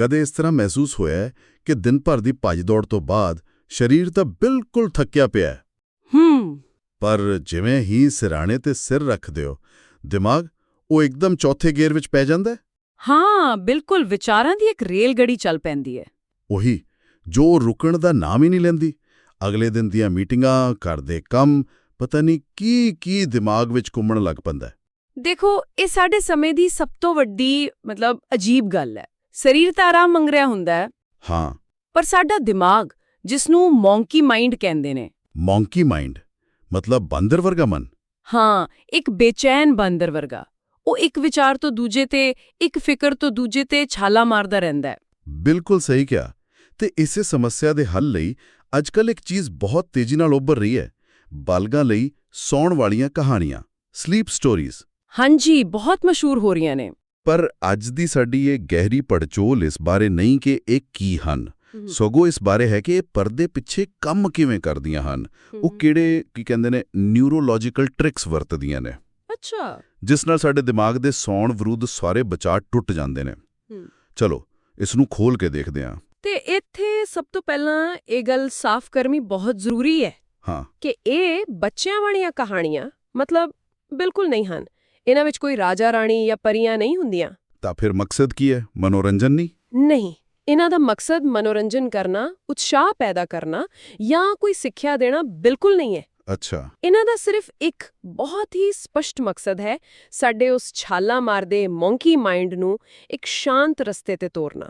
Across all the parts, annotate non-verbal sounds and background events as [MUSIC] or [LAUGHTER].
ਕਦੇ ਇਸ ਤਰ੍ਹਾਂ ਮਹਿਸੂਸ ਹੋਇਆ ਕਿ ਦਿਨ ਭਰ ਦੀ ਭੱਜ-ਦੌੜ ਤੋਂ ਬਾਅਦ ਸਰੀਰ ਤਾਂ ਬਿਲਕੁਲ ਥੱਕਿਆ ਪਿਆ ਹੈ। ਹੂੰ। ਪਰ ਜਿਵੇਂ ਹੀ ਸਿਰਾਣੇ ਤੇ ਸਿਰ ਰੱਖਦੇ ਹੋ ਦਿਮਾਗ ਉਹ ਇੱਕਦਮ ਚੌਥੇ ਗੇਅਰ ਵਿੱਚ ਪੈ ਜਾਂਦਾ ਹੈ? ਹਾਂ ਬਿਲਕੁਲ ਵਿਚਾਰਾਂ ਦੀ ਇੱਕ ਰੇਲ ਗੱਡੀ ਚੱਲ ਪੈਂਦੀ ਹੈ। ਉਹੀ ਜੋ ਰੁਕਣ ਦਾ ਨਾਮ ਹੀ ਨਹੀਂ ਲੈਂਦੀ। ਅਗਲੇ ਦਿਨ ਦੀਆਂ ਮੀਟਿੰਗਾਂ ਘਰ ਦੇ ਕੰਮ ਪਤਾ ਨਹੀਂ ਕੀ ਕੀ ਦਿਮਾਗ ਵਿੱਚ ਘੁੰਮਣ ਲੱਗ ਪੈਂਦਾ ਹੈ। ਦੇਖੋ ਇਹ ਸਾਡੇ ਸਮੇਂ ਦੀ ਸਭ ਤੋਂ ਵੱਡੀ ਮਤਲਬ ਅਜੀਬ ਗੱਲ ਹੈ। ਸਰੀਰ ਤਾਂ ਆਰਾਮ ਮੰਗ ਰਿਹਾ ਹੁੰਦਾ ਹੈ। ਹਾਂ। ਪਰ ਸਾਡਾ ਦਿਮਾਗ ਜਿਸ ਨੂੰ ਮੌਂਕੀ ਮਾਈਂਡ ਕਹਿੰਦੇ ਨੇ। ਮੌਂਕੀ ਮਾਈਂਡ ਮਤਲਬ ਬਾਂਦਰ ਵਰਗਾ ਮਨ? ਹਾਂ ਇੱਕ ਬੇਚੈਨ ਬਾਂਦਰ ਵਰਗਾ। ਉਹ ਇੱਕ ਵਿਚਾਰ ਤੋਂ ਦੂਜੇ ਤੇ ਇੱਕ ਫਿਕਰ ਤੋਂ ਦੂਜੇ ਤੇ ਛਾਲਾ ਮਾਰਦਾ ਰਹਿੰਦਾ ਹੈ। ਬਿਲਕੁਲ ਸਹੀ ਕਿਹਾ। ਤੇ ਇਸੇ ਸਮੱਸਿਆ ਦੇ ਹੱਲ ਲਈ ਅੱਜਕੱਲ ਇੱਕ ਚੀਜ਼ ਬਹੁਤ ਤੇਜ਼ੀ ਨਾਲ ਉੱਭਰ ਰਹੀ ਹੈ। ਬਾਲਗਾਂ ਲਈ ਸੌਣ ਵਾਲੀਆਂ ਕਹਾਣੀਆਂ ਸਲੀਪ ਸਟੋਰੀਜ਼ ਹਾਂਜੀ ਬਹੁਤ ਮਸ਼ਹੂਰ ਹੋ ਰਹੀਆਂ ਨੇ। ਪਰ ਅੱਜ ਦੀ ਸਾਡੀ ਇਹ ਗਹਿਰੀ ਪੜਚੋਲ ਇਸ ਬਾਰੇ ਨਹੀਂ ਕਿ ਇਹ ਕੀ ਹਨ। ਸਗੋਂ ਇਸ ਬਾਰੇ ਹੈ ਕਿ ਇਹ ਪਰਦੇ ਪਿੱਛੇ ਕੰਮ ਕਿਵੇਂ ਕਰਦੀਆਂ ਹਨ। ਉਹ ਕਿਹੜੇ ਕੀ ਕਹਿੰਦੇ ਨੇ ਨਿਊਰੋਲੋਜੀਕਲ ਟ੍ਰਿਕਸ ਵਰਤਦੀਆਂ ਨੇ। ਅੱਛਾ। ਜਿਸ ਨਾਲ ਸਾਡੇ ਦਿਮਾਗ ਦੇ ਸੌਣ ਵਿਰੁੱਧ ਸਾਰੇ ਬਚਾਅ ਟੁੱਟ ਜਾਂਦੇ ਨੇ। ਚਲੋ ਇਸ ਨੂੰ ਖੋਲ ਕੇ ਦੇਖਦੇ ਹਾਂ। ਤੇ ਇੱਥੇ ਸਭ ਤੋਂ ਪਹਿਲਾਂ ਇਹ ਗੱਲ ਸਾਫ਼ ਕਰਨੀ ਬਹੁਤ ਜ਼ਰੂਰੀ ਹੈ ਹਾਂ। ਕਿ ਇਹ ਬੱਚਿਆਂ ਵਾਲੀਆਂ ਕਹਾਣੀਆਂ ਮਤਲਬ ਬਿਲਕੁਲ ਨਹੀਂ ਹਨ। ਇਹਨਾਂ ਵਿੱਚ ਕੋਈ ਰਾਜਾ ਰਾਣੀ ਜਾਂ ਪਰੀਆਂ ਨਹੀਂ ਹੁੰਦੀਆਂ। ਤਾਂ ਫਿਰ ਮਕਸਦ ਕੀ ਹੈ? ਮਨੋਰੰਜਨ ਨਹੀਂ? ਨਹੀਂ ਇਹਨਾਂ ਦਾ ਮਕਸਦ ਮਨੋਰੰਜਨ ਕਰਨਾ ਉਤਸ਼ਾਹ ਪੈਦਾ ਕਰਨਾ ਜਾਂ ਕੋਈ ਸਿੱਖਿਆ ਦੇਣਾ ਬਿਲਕੁਲ ਨਹੀਂ ਹੈ। ਅੱਛਾ। ਇਹਨਾਂ ਦਾ ਸਿਰਫ ਇੱਕ ਬਹੁਤ ਹੀ ਸਪਸ਼ਟ ਮਕਸਦ ਹੈ ਸਾਡੇ ਉਸ ਛਾਲਾ ਮਾਰਦੇ ਮੌਂਕੀ ਮਾਈਂਡ ਨੂੰ ਇੱਕ ਸ਼ਾਂਤ ਰਸਤੇ ਤੇ ਤੋਰਨਾ।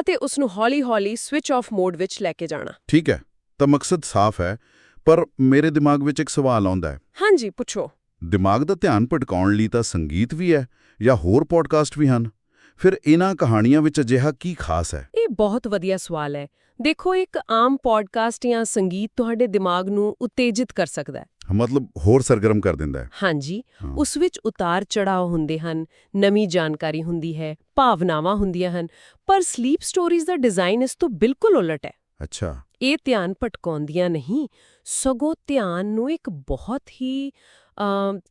ਅਤੇ ਉਸ ਨੂੰ ਹੌਲੀ-ਹੌਲੀ ਸਵਿਚ ਆਫ ਮੋਡ ਵਿੱਚ ਲੈ ਕੇ ਜਾਣਾ। ਠੀਕ ਹੈ ਤਾਂ ਮਕਸਦ ਸਾਫ਼ ਹੈ ਪਰ ਮੇਰੇ ਦਿਮਾਗ ਵਿੱਚ ਇੱਕ ਸਵਾਲ ਆਉਂਦਾ ਹੈ। ਹਾਂਜੀ ਪੁੱਛੋ। ਦਿਮਾਗ ਦਾ ਧਿਆਨ ਭਟਕਾਉਣ ਲਈ ਤਾਂ ਸੰਗੀਤ ਵੀ ਹੈ ਜਾਂ ਹੋਰ ਪੋਡਕਾਸਟ ਵੀ ਹਨ। ਫਿਰ ਇਹਨਾਂ ਕਹਾਣੀਆਂ ਵਿੱਚ ਅਜਿਹਾ ਕੀ ਖਾਸ ਹੈ? ਇਹ ਬਹੁਤ ਵਧੀਆ ਸਵਾਲ ਹੈ। ਦੇਖੋ ਇੱਕ ਆਮ ਪੋਡਕਾਸਟ ਜਾਂ ਸੰਗੀਤ ਤੁਹਾਡੇ ਦਿਮਾਗ ਨੂੰ ਉਤੇਜਿਤ ਕਰ ਸਕਦਾ ਹੈ। ਮਤਲਬ ਹੋਰ ਸਰਗਰਮ ਕਰ ਦਿੰਦਾ ਹੈ। ਹਾਂਜੀ। ਉਸ ਵਿੱਚ ਉਤਾਰ ਚੜਾਅ ਹੁੰਦੇ ਹਨ ਨਵੀਂ ਜਾਣਕਾਰੀ ਹੁੰਦੀ ਹੈ ਭਾਵਨਾਵਾਂ ਹੁੰਦੀਆਂ ਹਨ ਪਰ ਸਲੀਪ ਸਟੋਰੀਜ਼ ਦਾ ਡਿਜ਼ਾਈਨ ਇਸ ਤੋਂ ਬਿਲਕੁਲ ਉਲਟ ਹੈ। ਅੱਛਾ। ਇਹ ਧਿਆਨ ਭਟਕਾਉਂਦੀਆਂ ਨਹੀਂ ਸਗੋਂ ਧਿਆਨ ਨੂੰ ਇੱਕ ਬਹੁਤ ਹੀ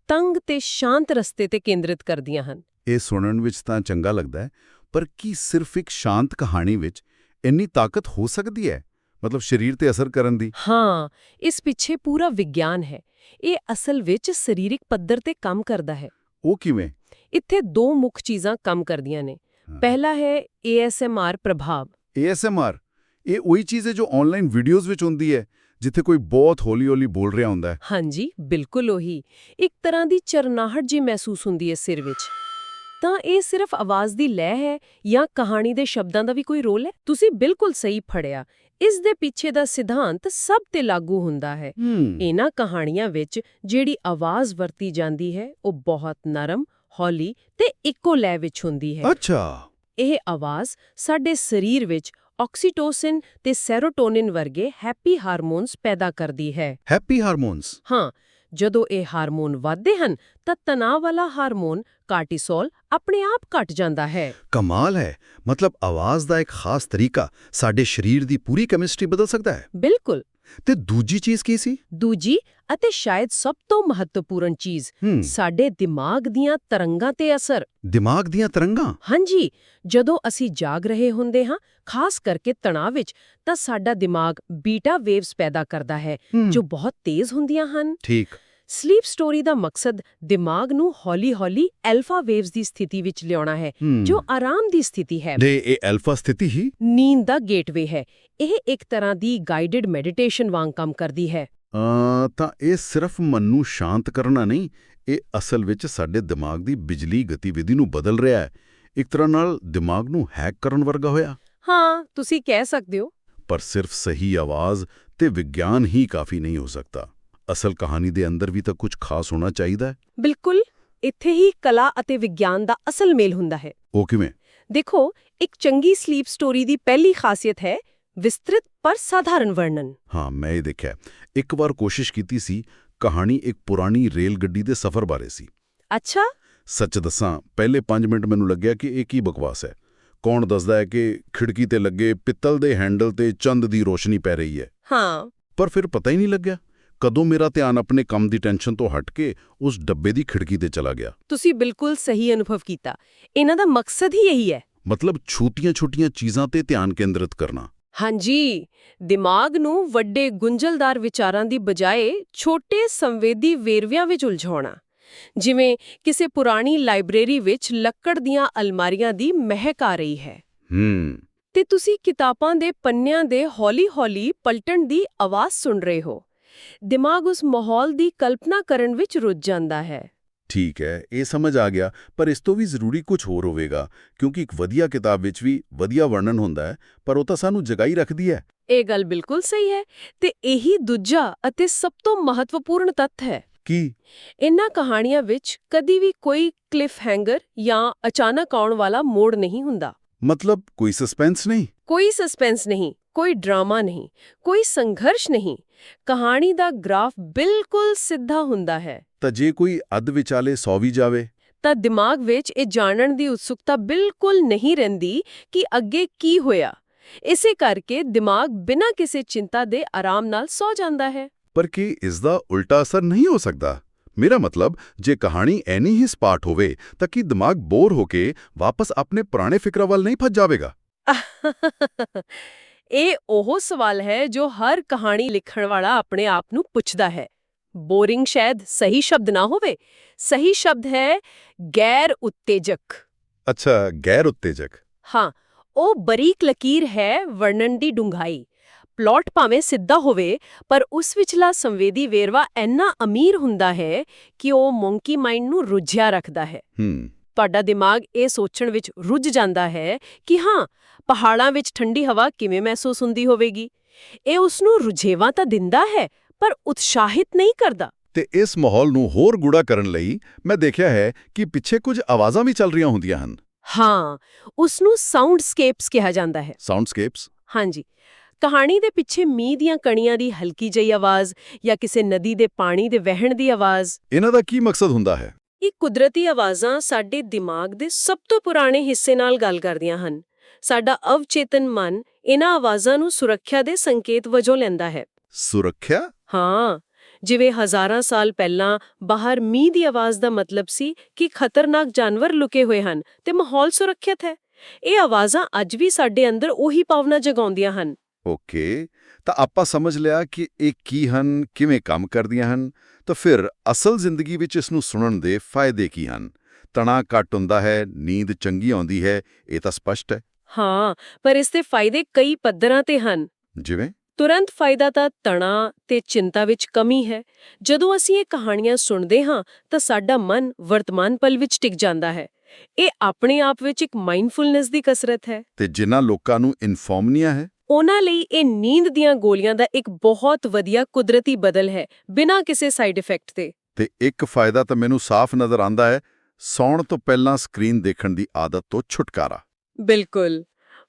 ਤੰਗ ਤੇ ਸ਼ਾਂਤ ਰਸਤੇ ਤੇ ਕੇਂਦਰਿਤ ਕਰਦੀਆਂ ਹਨ। ਇਹ ਸੁਣਨ ਵਿੱਚ ਤਾਂ ਚੰਗਾ ਲੱਗਦਾ ਹੈ ਪਰ ਕੀ ਸਿਰਫ ਇੱਕ ਸ਼ਾਂਤ ਕਹਾਣੀ ਵਿੱਚ ਇੰਨੀ ਤਾਕਤ ਹੋ ਸਕਦੀ ਹੈ? ਮਤਲਬ ਸਰੀਰ ਤੇ ਅਸਰ ਕਰਨ ਦੀ। ਹਾਂ ਇਸ ਪਿੱਛੇ ਪੂਰਾ ਵਿਗਿਆਨ ਹੈ। ਇਹ ਅਸਲ ਵਿੱਚ ਸਰੀਰਕ ਪੱਧਰ ਤੇ ਕੰਮ ਕਰਦਾ ਹੈ। ਉਹ ਕਿਵੇਂ? ਇੱਥੇ ਦੋ ਮੁੱਖ ਚੀਜ਼ਾਂ ਕੰਮ ਕਰਦੀਆਂ ਨੇ। ਪਹਿਲਾ ਹੈ ASMR ਪ੍ਰਭਾਵ। ASMR ਇਹ ਉਹੀ ਚੀਜ਼ ਹੈ ਜੋ ਆਨਲਾਈਨ ਵੀਡੀਓਜ਼ ਵਿੱਚ ਹੁੰਦੀ ਹੈ। ਜਿੱਥੇ ਕੋਈ ਬਹੁਤ ਹੌਲੀ-ਹੌਲੀ ਬੋਲ ਰਿਹਾ ਹੁੰਦਾ ਹੈ। ਹਾਂਜੀ ਬਿਲਕੁਲ ਉਹੀ। ਇੱਕ ਤਰ੍ਹਾਂ ਦੀ ਚਰਨਾਹਟ ਜੀ ਮਹਿਸੂਸ ਹੁੰਦੀ ਹੈ ਸਿਰ ਵਿੱਚ। ਤਾਂ ਇਹ ਸਿਰਫ ਆਵਾਜ਼ ਦੀ ਲੈਅ ਹੈ ਜਾਂ ਕਹਾਣੀ ਦੇ ਸ਼ਬਦਾਂ ਦਾ ਵੀ ਕੋਈ ਰੋਲ ਹੈ? ਤੁਸੀਂ ਬਿਲਕੁਲ ਸਹੀ ਫੜਿਆ। ਇਸ ਦੇ ਪਿੱਛੇ ਦਾ ਸਿਧਾਂਤ ਸਭ ਤੇ ਲਾਗੂ ਹੁੰਦਾ ਹੈ। ਇਹਨਾਂ ਕਹਾਣੀਆਂ ਵਿੱਚ ਜਿਹੜੀ ਆਵਾਜ਼ ਵਰਤੀ ਜਾਂਦੀ ਹੈ ਉਹ ਬਹੁਤ ਨਰਮ ਹੌਲੀ ਤੇ ਇੱਕੋ ਲੈਅ ਵਿੱਚ ਹੁੰਦੀ ਹੈ। ਅੱਛਾ। ਇਹ ਆਵਾਜ਼ ਸਾਡੇ ਸਰੀਰ ਵਿੱਚ ਆਕਸੀਟੋਸਿਨ ਤੇ ਸੈਰੋਟੋਨਿਨ ਵਰਗੇ ਹੈਪੀ ਹਾਰਮੋਨਸ ਪੈਦਾ ਕਰਦੀ ਹੈ। Happy hormones? ਹਾਂ ਜਦੋਂ ਇਹ ਹਾਰਮੋਨ ਵੱਧਦੇ ਹਨ ਤਾਂ ਤਣਾਅ ਵਾਲਾ ਹਾਰਮੋਨ ਕਾਰਟੀਸੋਲ ਆਪਣੇ ਆਪ ਘਟ ਜਾਂਦਾ ਹੈ। ਕਮਾਲ ਹੈ! ਮਤਲਬ ਆਵਾਜ਼ ਦਾ ਇੱਕ ਖਾਸ ਤਰੀਕਾ ਸਾਡੇ ਸਰੀਰ ਦੀ ਪੂਰੀ ਕੈਮਿਸਟਰੀ ਬਦਲ ਸਕਦਾ ਹੈ। ਬਿਲਕੁਲ! ਤੇ ਦੂਜੀ ਚੀਜ਼ ਕੀ ਸੀ? ਦੂਜੀ ਅਤੇ ਸ਼ਾਇਦ ਸਭ ਤੋਂ ਮਹੱਤਵਪੂਰਨ ਚੀਜ਼ ਸਾਡੇ ਦਿਮਾਗ ਦੀਆਂ ਤਰੰਗਾਂ ਤੇ ਅਸਰ। ਦਿਮਾਗ ਦੀਆਂ ਤਰੰਗਾਂ? ਹਾਂਜੀ ਜਦੋਂ ਅਸੀਂ ਜਾਗ ਰਹੇ ਹੁੰਦੇ ਹਾਂ ਖਾਸ ਕਰਕੇ ਤਣਾਅ ਵਿੱਚ ਤਾਂ ਸਾਡਾ ਦਿਮਾਗ ਬੀਟਾ ਵੇਵਸ ਪੈਦਾ ਕਰਦਾ ਹੂੰ, ਜੋ ਬਹੁਤ ਤੇਜ਼ ਹੁੰਦੀਆਂ ਹਨ। ਠੀਕ। ਸਲੀਪ ਸਟੋਰੀ ਦਾ ਮਕਸਦ ਦਿਮਾਗ ਨੂੰ ਹੌਲੀ-ਹੌਲੀ ਐਲਫਾ ਵੇਵਸ ਦੀ ਸਥਿਤੀ ਵਿੱਚ ਲਿਆਉਣਾ ਹੈ। ਜੋ ਆਰਾਮ ਦੀ ਸਥਿਤੀ ਹੈ। ਦੇ ਇਹ ਐਲਫਾ ਸਥਿਤੀ ਹੀ? ਨੀਂਦ ਦਾ ਗੇਟਵੇ ਹੈ। ਇਹ ਇੱਕ ਤਰ੍ਹਾਂ ਦੀ ਗਾਈਡਡ ਮੈਡੀਟੇਸ਼ਨ ਵਾਂਗ ਕੰਮ ਕਰਦੀ ਹੈ। ਤਾਂ ਇਹ ਸਿਰਫ ਮਨ ਨੂੰ ਸ਼ਾਂਤ ਕਰਨਾ ਨਹੀਂ ਇਹ ਅਸਲ ਵਿੱਚ ਸਾਡੇ ਦਿਮਾਗ ਦੀ ਬਿਜਲੀ ਗਤੀਵਿਧੀ ਨੂੰ ਬਦਲ ਰਿਹਾ ਹੈ। ਇੱਕ ਤਰ੍ਹਾਂ ਨਾਲ ਦਿਮਾਗ ਨੂੰ ਹੈਕ ਕਰਨ ਵਰਗਾ ਹੋਇਆ। ਹਾਂ ਤੁਸੀਂ ਕਹਿ ਸਕਦੇ ਹੋ। ਪਰ ਸਿਰਫ ਸਹੀ ਆਵਾਜ਼ ਤੇ ਵਿਗਿਆਨ ਹੀ ਕਾਫੀ ਨਹੀਂ ਹੋ ਸਕਦਾ। ਅਸਲ ਕਹਾਣੀ ਦੇ ਅੰਦਰ ਵੀ ਤਾਂ ਕੁਝ ਖਾਸ ਹੋਣਾ ਚਾਹੀਦਾ ਹੈ। ਬਿਲਕੁਲ ਇੱਥੇ ਹੀ ਕਲਾ ਅਤੇ ਵਿਗਿਆਨ ਦਾ ਅਸਲ ਮੇਲ ਹੁੰਦਾ ਹੈ। ਉਹ ਕਿਵੇਂ? ਦੇਖੋ ਇੱਕ ਚੰਗੀ ਸਲੀਪ ਸਟੋਰੀ ਦੀ ਪਹਿਲੀ ਖਾਸੀਅਤ ਹੈ ਵਿਸਤ੍ਰਿਤ ਪਰ ਸਾਧਾਰਨ ਵਰਣਨ। ਹਾਂ ਮੈਂ ਇਹ ਦੇਖਿਆ। ਇੱਕ ਵਾਰ ਕੋਸ਼ਿਸ਼ ਕੀਤੀ ਸੀ ਕਹਾਣੀ ਇੱਕ ਪੁਰਾਣੀ ਰੇਲ ਗੱਡੀ ਦੇ ਸਫ਼ਰ ਬਾਰੇ ਸੀ। ਅੱਛਾ। ਸੱਚ ਦੱਸਾਂ ਪਹਿਲੇ 5 ਮਿੰਟ ਮੈਨੂੰ ਲੱਗਿਆ ਕਿ ਇਹ ਕੀ ਬਕਵਾਸ ਹੈ। ਕੌਣ ਦੱਸਦਾ ਹੈ ਕਿ ਖਿੜਕੀ ਤੇ ਲੱਗੇ ਪਿੱਤਲ ਦੇ ਹੈਂਡਲ ਤੇ ਚੰਦ ਦੀ ਰੋਸ਼ਨੀ ਪੈ ਰਹੀ ਹੈ। ਹਾਂ। ਪਰ ਫਿਰ ਪਤਾ ਹੀ ਨਹੀਂ ਲੱਗਿਆ। ਕਦੋਂ ਮੇਰਾ ਧਿਆਨ ਆਪਣੇ ਕੰਮ ਦੀ ਟੈਨਸ਼ਨ ਤੋਂ ਹਟ ਕੇ ਉਸ ਡੱਬੇ ਦੀ ਖਿੜਕੀ ਤੇ ਚਲਾ ਗਿਆ? ਤੁਸੀਂ ਬਿਲਕੁਲ ਸਹੀ ਅਨੁਭਵ ਕੀਤਾ। ਇਹਨਾਂ ਦਾ ਮਕਸਦ ਹੀ ਇਹੀ ਹੈ। ਮਤਲਬ ਛੋਟੀਆਂ-ਛੋਟੀਆਂ ਚੀਜ਼ਾਂ ਤੇ ਧਿਆਨ ਕੇਂਦਰਿਤ ਕਰਨਾ। ਹਾਂਜੀ। ਦਿਮਾਗ ਨੂੰ ਵੱਡੇ ਗੁੰਝਲਦਾਰ ਵਿਚਾਰਾਂ ਦੀ ਬਜਾਏ ਛੋਟੇ ਸੰਵੇਦੀ ਵੇਰਵਿਆਂ ਵਿੱਚ ਉਲਝਾਉਣਾ। ਜਿਵੇਂ ਕਿਸੇ ਪੁਰਾਣੀ ਲਾਇਬ੍ਰੇਰੀ ਵਿੱਚ ਲੱਕੜ ਦੀਆਂ ਅਲਮਾਰੀਆਂ ਦੀ ਮਹਿਕ ਆ ਰਹੀ ਹੈ। ਹੂੰ। ਤੇ ਤੁਸੀਂ ਕਿਤਾਬਾਂ ਦੇ ਪੰਨਿਆਂ ਦੇ ਹੌਲੀ-ਹੌਲੀ ਪਲਟਣ ਦੀ ਆਵਾਜ਼ ਸੁਣ ਰਹੇ ਹੋ। ਦਿਮਾਗ ਉਸ ਮਾਹੌਲ ਦੀ ਕਲਪਨਾ ਕਰਨ ਵਿੱਚ ਰੁੱਝ ਜਾਂਦਾ ਹੈ। ਠੀਕ ਹੈ ਇਹ ਸਮਝ ਆ ਗਿਆ ਪਰ ਇਸ ਤੋਂ ਵੀ ਜ਼ਰੂਰੀ ਕੁਝ ਹੋਰ ਹੋਵੇਗਾ ਕਿਉਂਕਿ ਇੱਕ ਵਧੀਆ ਕਿਤਾਬ ਵਿੱਚ ਵੀ ਵਧੀਆ ਵਰਣਨ ਹੁੰਦਾ ਹੈ ਪਰ ਉਹ ਤਾਂ ਸਾਨੂੰ ਜਗਾਈ ਰੱਖਦੀ ਹੈ। ਇਹ ਗੱਲ ਬਿਲਕੁਲ ਸਹੀ ਹੈ ਤੇ ਇਹੀ ਦੂਜਾ ਅਤੇ ਸਭ ਤੋਂ ਮਹੱਤਵਪੂਰਨ ਤੱਥ ਹੈ। ਕੀ? ਇਨ੍ਹਾਂ ਕਹਾਣੀਆਂ ਵਿੱਚ ਕਦੀ ਵੀ ਕੋਈ ਕਲਿਫ ਹੈਂਗਰ ਜਾਂ ਅਚਾਨਕ ਆਉਣ ਵਾਲਾ ਮੋੜ ਨਹੀਂ ਹੁੰਦਾ। ਮਤਲਬ ਕੋਈ ਸਸਪੈਂਸ ਨਹੀਂ? ਕੋਈ ਸਸਪੈਂਸ ਨਹੀਂ ਕੋਈ ਡਰਾਮਾ ਨਹੀਂ ਕੋਈ ਸੰਘਰਸ਼ ਨਹੀਂ ਕਹਾਣੀ ਦਾ ਗ੍ਰਾਫ ਬਿਲਕੁਲ ਸਿੱਧਾ ਹੁੰਦਾ ਹੈ। ਤਾਂ ਜੇ ਕੋਈ ਅੱਧ ਵਿਚਾਲੇ ਸੌ ਵੀ ਜਾਵੇ? ਤਾਂ ਦਿਮਾਗ ਵਿੱਚ ਇਹ ਜਾਣਨ ਦੀ ਉਤਸੁਕਤਾ ਬਿਲਕੁਲ ਨਹੀਂ ਰਹਿੰਦੀ ਕਿ ਅੱਗੇ ਕੀ ਹੋਇਆ। ਇਸੇ ਕਰਕੇ ਦਿਮਾਗ ਬਿਨਾਂ ਕਿਸੇ ਚਿੰਤਾ ਦੇ ਆਰਾਮ ਨਾਲ ਸੌ ਜਾਂਦਾ ਹੈ। ਪਰ ਕੀ ਇਸ ਦਾ ਉਲਟਾ ਅਸਰ ਨਹੀਂ ਹੋ ਸਕਦਾ? ਮੇਰਾ ਮਤਲਬ ਜੇ ਕਹਾਣੀ ਐਨੀ ਹੀ ਸਪਾਟ ਹੋਵੇ ਤਾਂ ਕੀ ਦਿਮਾਗ ਬੋਰ ਹੋ ਕੇ ਵਾਪਸ ਆਪਣੇ ਪੁਰਾਣੇ ਫਿਕਰਾਂ ਵੱਲ ਨਹੀਂ ਭੱਜ ਜਾਵੇਗਾ? [LAUGHS] ਇਹ ਉਹ ਸਵਾਲ ਹੈ ਜੋ ਹਰ ਕਹਾਣੀ ਲਿਖਣ ਵਾਲਾ ਆਪਣੇ ਆਪ ਨੂੰ ਪੁੱਛਦਾ ਹੈ। ਬੋਰਿੰਗ ਸ਼ਾਇਦ ਸਹੀ ਸ਼ਬਦ ਨਾ ਹੋਵੇ। ਸਹੀ ਸ਼ਬਦ ਹੈ ਗੈਰ ਉਤੇਜਕ। ਅੱਛਾ ਗੈਰ ਉਤੇਜਕ। ਹਾਂ ਉਹ ਬਰੀਕ ਲਕੀਰ ਹੈ ਵਰਣਨ ਦੀ ਡੂੰਘਾਈ। ਪਲਾਟ ਭਾਵੇਂ ਸਿੱਧਾ ਹੋਵੇ ਪਰ ਉਸ ਵਿਚਲਾ ਸੰਵੇਦੀ ਵੇਰਵਾ ਇੰਨਾ ਅਮੀਰ ਹੁੰਦਾ ਹੈ ਕਿ ਉਹ ਮੌਂਕੀ ਮਾਈਂਡ ਨੂੰ ਰੁੱਝਿਆ ਰੱਖਦਾ ਹੈ। ਹੂੰ। ਤੁਹਾਡਾ ਦਿਮਾਗ ਇਹ ਸੋਚਣ ਵਿੱਚ ਰੁੱਝ ਜਾਂਦਾ ਹੈ ਕਿ ਹਾਂ ਪਹਾੜਾਂ ਵਿੱਚ ਠੰਡੀ ਹਵਾ ਕਿਵੇਂ ਮਹਿਸੂਸ ਹੁੰਦੀ ਹੋਵੇਗੀ? ਇਹ ਉਸ ਨੂੰ ਰੁਝੇਵਾਂ ਤਾਂ ਦਿੰਦਾ ਹੈ ਪਰ ਉਤਸ਼ਾਹਿਤ ਨਹੀਂ ਕਰਦਾ। ਤੇ ਇਸ ਮਾਹੌਲ ਨੂੰ ਹੋਰ ਗੂੜਾ ਕਰਨ ਲਈ ਮੈਂ ਦੇਖਿਆ ਹੈ ਕਿ ਪਿੱਛੇ ਕੁਝ ਆਵਾਜ਼ਾਂ ਵੀ ਚੱਲ ਰਹੀਆਂ ਹੁੰਦੀਆਂ ਹਨ। ਹਾਂ ਉਸ ਨੂੰ ਸਾਊਂਡਸਕੇਪਸ ਕਿਹਾ ਜਾਂਦਾ ਹੈ। ਸਾਊਂਡਸਕੇਪਸ ਹਾਂਜੀ। ਕਹਾਣੀ ਦੇ ਪਿੱਛੇ ਮੀਂਹ ਦੀਆਂ ਕਣੀਆਂ ਦੀ ਹਲਕੀ ਜਿਹੀ ਆਵਾਜ਼ ਜਾਂ ਕਿਸੇ ਨਦੀ ਦੇ ਪਾਣੀ ਦੇ ਵਹਿਣ ਦੀ ਆਵਾਜ਼। ਇਹਨਾਂ ਦਾ ਕੀ ਮਕਸਦ ਹੁੰਦਾ ਹੈ? ਇਹ ਕੁਦਰਤੀ ਆਵਾਜ਼ਾਂ ਸਾਡੇ ਦਿਮਾਗ ਦੇ ਸਭ ਤੋਂ ਪੁਰਾਣੇ ਹਿੱਸੇ ਨਾਲ ਗੱਲ ਕਰਦੀਆਂ ਹਨ। ਸਾਡਾ ਅਵਚੇਤਨ ਮਨ ਇਹਨਾਂ ਆਵਾਜ਼ਾਂ ਨੂੰ ਸੁਰੱਖਿਆ ਦੇ ਸੰਕੇਤ ਵਜੋਂ ਲੈਂਦਾ ਹੈ। ਸੁਰੱਖਿਆ? ਹਾਂ ਜਿਵੇਂ ਹਜ਼ਾਰਾਂ ਸਾਲ ਪਹਿਲਾਂ ਬਾਹਰ ਮੀਂਹ ਦੀ ਆਵਾਜ਼ ਦਾ ਮਤਲਬ ਸੀ ਕਿ ਖਤਰਨਾਕ ਜਾਨਵਰ ਲੁਕੇ ਹੋਏ ਹਨ ਤੇ ਮਾਹੌਲ ਸੁਰੱਖਿਅਤ ਹੈ। ਇਹ ਆਵਾਜ਼ਾਂ ਅੱਜ ਵੀ ਸਾਡੇ ਅੰਦਰ ਉਹੀ ਭਾਵਨਾ ਜਗਾਉਂਦੀਆਂ ਹਨ। ਓਕੇ ਤਾਂ ਆਪਾਂ ਸਮਝ ਲਿਆ ਕਿ ਇਹ ਕੀ ਹਨ ਕਿਵੇਂ ਕੰਮ ਕਰਦੀਆਂ ਹਨ ਤਾਂ ਫਿਰ ਅਸਲ ਜ਼ਿੰਦਗੀ ਵਿੱਚ ਇਸ ਨੂੰ ਸੁਣਨ ਦੇ ਫਾਇਦੇ ਕੀ ਹਨ? ਤਣਾਅ ਘੱਟ ਹੁੰਦਾ ਹੈ ਨੀਂਦ ਚੰਗੀ ਆਉਂਦੀ ਹੈ ਇਹ ਤਾਂ ਸਪਸ਼ਟ ਹੈ। ਹਾਂ ਪਰ ਇਸ ਦੇ ਫਾਇਦੇ ਕਈ ਪੱਧਰਾਂ ਤੇ ਹਨ। ਜਿਵੇਂ? ਤੁਰੰਤ ਫਾਇਦਾ ਤਾਂ ਤਣਾਅ ਤੇ ਚਿੰਤਾ ਵਿੱਚ ਕਮੀ ਹੈ। ਜਦੋਂ ਅਸੀਂ ਇਹ ਕਹਾਣੀਆਂ ਸੁਣਦੇ ਹਾਂ ਤਾਂ ਸਾਡਾ ਮਨ ਵਰਤਮਾਨ ਪਲ ਵਿੱਚ ਟਿਕ ਜਾਂਦਾ ਹੈ। ਇਹ ਆਪਣੇ ਆਪ ਵਿੱਚ ਇੱਕ ਮਾਈਂਡਫੁਲਨੈਸ ਦੀ ਕਸਰਤ ਹੈ। ਤੇ ਜਿਨ੍ਹਾਂ ਲੋਕਾਂ ਨੂੰ ਇਨਫੋਮਨੀਆ ਹੈ? ਉਹਨਾਂ ਲਈ ਇਹ ਨੀਂਦ ਦੀਆਂ ਗੋਲੀਆਂ ਦਾ ਇੱਕ ਬਹੁਤ ਵਧੀਆ ਕੁਦਰਤੀ ਬਦਲ ਹੈ ਬਿਨਾਂ ਕਿਸੇ ਸਾਈਡ ਇਫੈਕਟ ਦੇ। ਤੇ ਇੱਕ ਫਾਇਦਾ ਤਾਂ ਮੈਨੂੰ ਸਾਫ਼ ਨਜ਼ਰ ਆਂਦਾ ਹੈ ਸੌਣ ਤੋਂ ਪਹਿਲਾਂ ਸਕਰੀਨ ਦੇਖਣ ਦੀ ਆਦਤ ਤੋਂ ਛੁਟਕਾਰਾ। ਬਿਲਕੁਲ।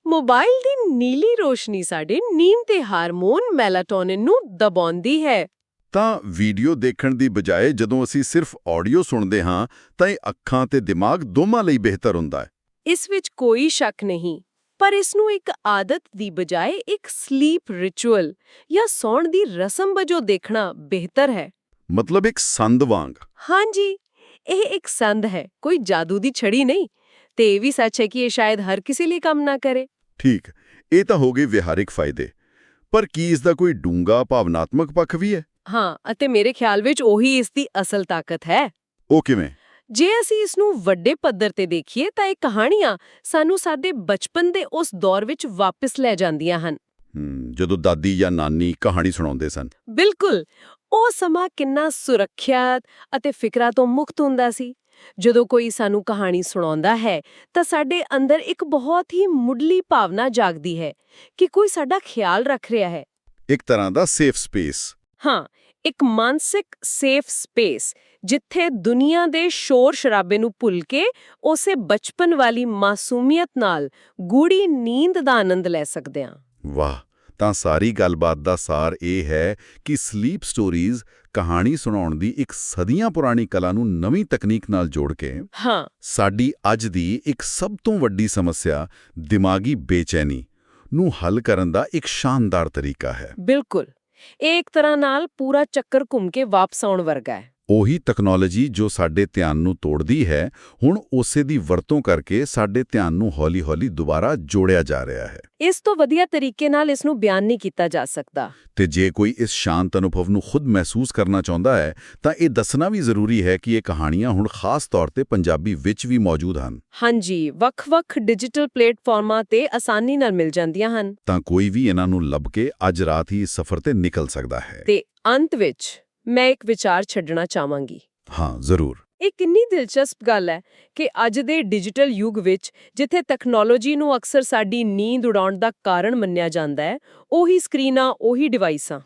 ਮੋਬਾਈਲ ਦੀ ਨੀਲੀ ਰੋਸ਼ਨੀ ਸਾਡੇ ਨੀਂਦ ਦੇ ਹਾਰਮੋਨ ਮੈਲਾਟੋਨਿਨ ਨੂੰ ਦਬਾਉਂਦੀ ਹੈ। ਤਾਂ ਵੀਡੀਓ ਦੇਖਣ ਦੀ ਬਜਾਏ ਜਦੋਂ ਅਸੀਂ ਸਿਰਫ ਆਡੀਓ ਸੁਣਦੇ ਹਾਂ ਤਾਂ ਇਹ ਅੱਖਾਂ ਤੇ ਦਿਮਾਗ ਦੋਵਾਂ ਲਈ ਬਿਹਤਰ ਹੁੰਦਾ ਹੈ। ਇਸ ਵਿੱਚ ਕੋਈ ਸ਼ੱਕ ਨਹੀਂ। ਪਰ ਇਸ ਨੂੰ ਇੱਕ ਆਦਤ ਦੀ ਬਜਾਏ ਇੱਕ ਸਲੀਪ ਰਿਚੁਅਲ ਜਾਂ ਸੌਣ ਦੀ ਰਸਮ ਵਜੋਂ ਦੇਖਣਾ ਬਿਹਤਰ ਹੈ। ਮਤਲਬ ਇੱਕ ਸੰਦ ਵਾਂਗ। ਹਾਂਜੀ ਇਹ ਇੱਕ ਸੰਦ ਹੈ ਕੋਈ ਜਾਦੂ ਦੀ ਛੜੀ ਨਹੀਂ ਤੇ ਇਹ ਵੀ ਸੱਚ ਹੈ ਕਿ ਇਹ ਸ਼ਾਇਦ ਹਰ ਕਿਸੇ ਲਈ ਕੰਮ ਨਾ ਕਰੇ। ਠੀਕ ਇਹ ਤਾਂ ਹੋ ਗਏ ਵਿਹਾਰਿਕ ਫਾਇਦੇ। ਪਰ ਕੀ ਇਸ ਦਾ ਕੋਈ ਡੂੰਗਾ ਭਾਵਨਾਤਮਕ ਪੱਖ ਵੀ ਹੈ? ਹਾਂ ਅਤੇ ਮੇਰੇ ਖਿਆਲ ਵਿੱਚ ਉਹੀ ਇਸ ਦੀ ਅਸਲ ਤਾਕਤ ਹੈ। ਉਹ ਕਿਵੇਂ? ਜੇ ਅਸੀਂ ਇਸ ਨੂੰ ਵੱਡੇ ਪੱਧਰ ਤੇ ਦੇਖੀਏ ਤਾਂ ਇਹ ਕਹਾਣੀਆਂ ਸਾਨੂੰ ਸਾਡੇ ਬਚਪਨ ਦੇ ਉਸ ਦੌਰ ਵਿੱਚ ਵਾਪਸ ਲੈ ਜਾਂਦੀਆਂ ਹਨ। ਜਦੋਂ ਦਾਦੀ ਜਾਂ ਨਾਨੀ ਕਹਾਣੀ ਸੁਣਾਉਂਦੇ ਸਨ। ਬਿਲਕੁਲ! ਉਹ ਸਮਾਂ ਕਿੰਨਾ ਸੁਰੱਖਿਅਤ ਅਤੇ ਫਿਕਰਾਂ ਤੋਂ ਮੁਕਤ ਹੁੰਦਾ ਸੀ। ਜਦੋਂ ਕੋਈ ਸਾਨੂੰ ਕਹਾਣੀ ਸੁਣਾਉਂਦਾ ਹੈ ਤਾਂ ਸਾਡੇ ਅੰਦਰ ਇੱਕ ਬਹੁਤ ਹੀ ਮੁੱਢਲੀ ਭਾਵਨਾ ਜਾਗਦੀ ਹੈ ਕਿ ਕੋਈ ਸਾਡਾ ਖਿਆਲ ਰੱਖ ਰਿਹਾ ਹੈ। ਇੱਕ ਤਰ੍ਹਾਂ ਦਾ ਸੇਫ ਸਪੇਸ। ਹਾਂ ਇੱਕ ਮਾਨਸਿਕ ਸੇਫ ਸਪੇਸ ਜਿੱਥੇ ਦੁਨੀਆ ਦੇ ਸ਼ੋਰ ਸ਼ਰਾਬੇ ਨੂੰ ਭੁੱਲ ਕੇ ਉਸੇ ਬਚਪਨ ਵਾਲੀ ਮਾਸੂਮੀਅਤ ਨਾਲ ਗੂੜੀ ਨੀਂਦ ਦਾ ਆਨੰਦ ਲੈ ਸਕਦੇ ਹਾਂ। ਵਾਹ ਤਾਂ ਸਾਰੀ ਗੱਲਬਾਤ ਦਾ ਸਾਰ ਇਹ ਹੈ ਕਿ ਸਲੀਪ ਸਟੋਰੀਜ਼ ਕਹਾਣੀ ਸੁਣਾਉਣ ਦੀ ਇੱਕ ਸਦੀਆਂ ਪੁਰਾਣੀ ਕਲਾ ਨੂੰ ਨਵੀਂ ਤਕਨੀਕ ਨਾਲ ਜੋੜ ਕੇ ਹਾਂ। ਸਾਡੀ ਅੱਜ ਦੀ ਇੱਕ ਸਭ ਤੋਂ ਵੱਡੀ ਸਮੱਸਿਆ ਦਿਮਾਗੀ ਬੇਚੈਨੀ ਨੂੰ ਹੱਲ ਕਰਨ ਦਾ ਇੱਕ ਸ਼ਾਨਦਾਰ ਤਰੀਕਾ ਹੈ। ਬਿਲਕੁਲ। ਇਹ ਇੱਕ ਤਰ੍ਹਾਂ ਨਾਲ ਪੂਰਾ ਚੱਕਰ ਘੁੰਮ ਕੇ ਵਾਪਸ ਆਉਣ ਵਰਗਾ ਹੈ। ਉਹੀ ਟੈਕਨੋਲੋਜੀ ਜੋ ਸਾਡੇ ਧਿਆਨ ਨੂੰ ਤੋੜਦੀ ਹੈ ਹੁਣ ਉਸੇ ਦੀ ਵਰਤੋਂ ਕਰਕੇ ਸਾਡੇ ਧਿਆਨ ਨੂੰ ਹੌਲੀ-ਹੌਲੀ ਦੁਬਾਰਾ ਜੋੜਿਆ ਜਾ ਰਿਹਾ ਹੈ। ਇਸ ਤੋਂ ਵਧੀਆ ਤਰੀਕੇ ਨਾਲ ਇਸ ਨੂੰ ਬਿਆਨ ਨਹੀਂ ਕੀਤਾ ਜਾ ਸਕਦਾ। ਤੇ ਜੇ ਕੋਈ ਇਸ ਸ਼ਾਂਤ ਅਨੁਭਵ ਨੂੰ ਖੁਦ ਮਹਿਸੂਸ ਕਰਨਾ ਚਾਹੁੰਦਾ ਹੈ ਤਾਂ ਇਹ ਦੱਸਣਾ ਵੀ ਜ਼ਰੂਰੀ ਹੈ ਕਿ ਇਹ ਕਹਾਣੀਆਂ ਹੁਣ ਖਾਸ ਤੌਰ ਤੇ ਪੰਜਾਬੀ ਵਿੱਚ ਵੀ ਮੌਜੂਦ ਹਨ। ਹਾਂਜੀ ਵੱਖ-ਵੱਖ ਡਿਜੀਟਲ ਪਲੇਟਫਾਰਮਾਂ ਤੇ ਆਸਾਨੀ ਨਾਲ ਮਿਲ ਜਾਂਦੀਆਂ ਹਨ। ਤਾਂ ਕੋਈ ਵੀ ਇਹਨਾਂ ਨੂੰ ਲੱਭ ਕੇ ਅੱਜ ਰਾਤ ਹੀ ਸਫ਼ਰ ਤੇ ਨਿਕਲ ਸਕਦਾ ਹੈ। ਤੇ ਅੰਤ ਵਿੱਚ ਮੈਂ ਇੱਕ ਵਿਚਾਰ ਛੱਡਣਾ ਚਾਹਾਂਗੀ। ਹਾਂ ਜ਼ਰੂਰ। ਇਹ ਕਿੰਨੀ ਦਿਲਚਸਪ ਗੱਲ ਹੈ ਕਿ ਅੱਜ ਦੇ ਡਿਜੀਟਲ ਯੁੱਗ ਵਿੱਚ ਜਿੱਥੇ ਟੈਕਨੋਲੋਜੀ ਨੂੰ ਅਕਸਰ ਸਾਡੀ ਨੀਂਦ ਉਡਾਉਣ ਦਾ ਕਾਰਨ ਮੰਨਿਆ ਜਾਂਦਾ ਹੈ ਉਹੀ ਸਕਰੀਨਾਂ ਉਹੀ ਡਿਵਾਈਸਾਂ।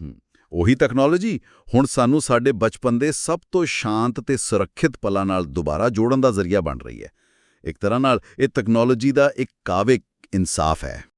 ਉਹੀ ਟੈਕਨੋਲੋਜੀ। ਹੁਣ ਸਾਨੂੰ ਸਾਡੇ ਬਚਪਨ ਦੇ ਸਭ ਤੋਂ ਸ਼ਾਂਤ ਤੇ ਸੁਰੱਖਿਅਤ ਪਲਾਂ ਨਾਲ ਦੁਬਾਰਾ ਜੋੜਨ ਦਾ ਜ਼ਰੀਆ ਬਣ ਰਹੀ ਹੈ। ਇੱਕ ਤਰ੍ਹਾਂ ਨਾਲ ਇਹ ਟੈਕਨੋਲੋਜੀ ਦਾ ਇੱਕ ਕਾਵਿਕ ਇਨਸਾਫ ਹੈ।